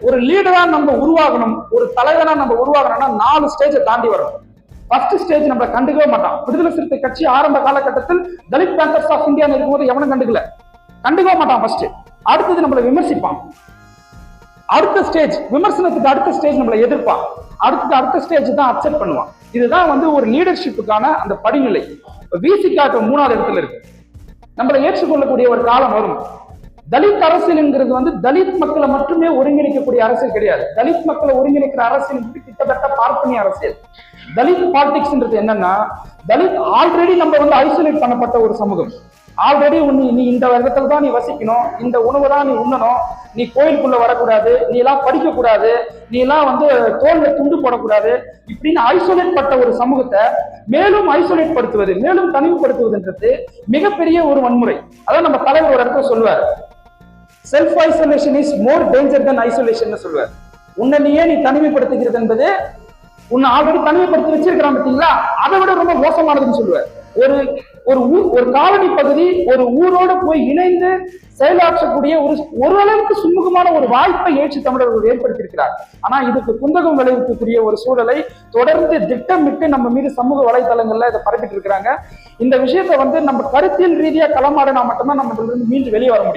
ஒரு லீடரா நம்ம உருவாகணும் ஒரு தலைவனா நம்ம உருவாகணும்னா நாலு ஸ்டேஜை தாண்டி வரணும் ஃபர்ஸ்ட் ஸ்டேஜ் நம்ம கண்டுக்கவே மாட்டான் விடுதலை சிறுத்தை கட்சி ஆரம்ப காலகட்டத்தில் தலித் பேங்கர்ஸ் ஆஃப் இந்தியா இருக்கும்போது எவனும் கண்டுக்கல. கண்டுக்கவே மாட்டான் ஃபர்ஸ்ட் அடுத்தது நம்மளை விமர்சிப்பான். அடுத்த ஸ்டேஜ் விமர்சனத்துக்கு அடுத்த ஸ்டேஜ் நம்மளை எதிர்ப்பான். அடுத்தது அடுத்த ஸ்டேஜ் தான் அக்செப்ட் பண்ணுவான். இதுதான் வந்து ஒரு லீடர்ஷிப்புக்கான அந்த படிநிலை. விசிகா மூணாவது இடத்துல இருக்கு. நம்மளை ஏற்றுக்கொள்ளக்கூடிய ஒரு காலம் வரும். தலித் அரசியல்ங்கிறது வந்து தலித் மக்களை மட்டுமே ஒருங்கிணைக்கக்கூடிய அரசியல் கிடையாது. தலித் மக்களை ஒருங்கிணைக்கிற அரசியல் வந்து கிட்டத்தட்ட பார்ப்பனிய அரசியல். தலித் பாலிடிக்ஸ்ன்றது என்னன்னா தலித் ஆல்ரெடி நம்ம வந்து ஐசோலேட் பண்ணப்பட்ட ஒரு சமூகம். ஆல்ரெடி உன் நீ இந்த இடத்துல தான் நீ வசிக்கணும் இந்த உணவு தான் நீ உண்ணணும் நீ கோயிலுக்குள்ள வரக்கூடாது நீ எல்லாம் படிக்க கூடாது நீ எல்லாம் வந்து தோல்ல துண்டு போடக்கூடாது இப்படின்னு ஐசோலேட் பட்ட ஒரு சமூகத்தை மேலும் ஐசோலேட் படுத்துவது மேலும் தனிமைப்படுத்துவதுன்றது மிகப்பெரிய ஒரு வன்முறை. அதான் நம்ம தலைவர் ஒரு இடத்துல சொல்லுவார். Self isolation is more danger than isolation சொல்லுவார். உன்னை நீயே நீ தனிமைப்படுத்துகிறது என்பது உன்னை ஆல்ரெடி தனிமைப்படுத்தி வச்சிருக்கிறான் பார்த்தீங்களா? அதை விட ரொம்ப மோசமானதுன்னு சொல்லுவார். ஒரு ஒரு ஊர் ஒரு காலனி பகுதி ஒரு ஊரோட போய் இணைந்து செயலாற்றக்கூடிய ஒரு ஓரளவுக்கு சுமூகமான ஒரு வாய்ப்பை ஏற்று தமிழர்கள் ஏற்படுத்தியிருக்கிறார். ஆனா இதுக்கு குந்தகம் விளைவிக்கக்கூடிய ஒரு சூழலை தொடர்ந்து திட்டமிட்டு நம்ம மீது சமூக வலைதளங்கள்ல இதை பரப்பிட்டு இருக்கிறாங்க. இந்த விஷயத்த வந்து நம்ம கருத்தியல் ரீதியா களமாடினா மட்டும்தான் நம்ம இதுல மீண்டு வெளியே வர முடியும்.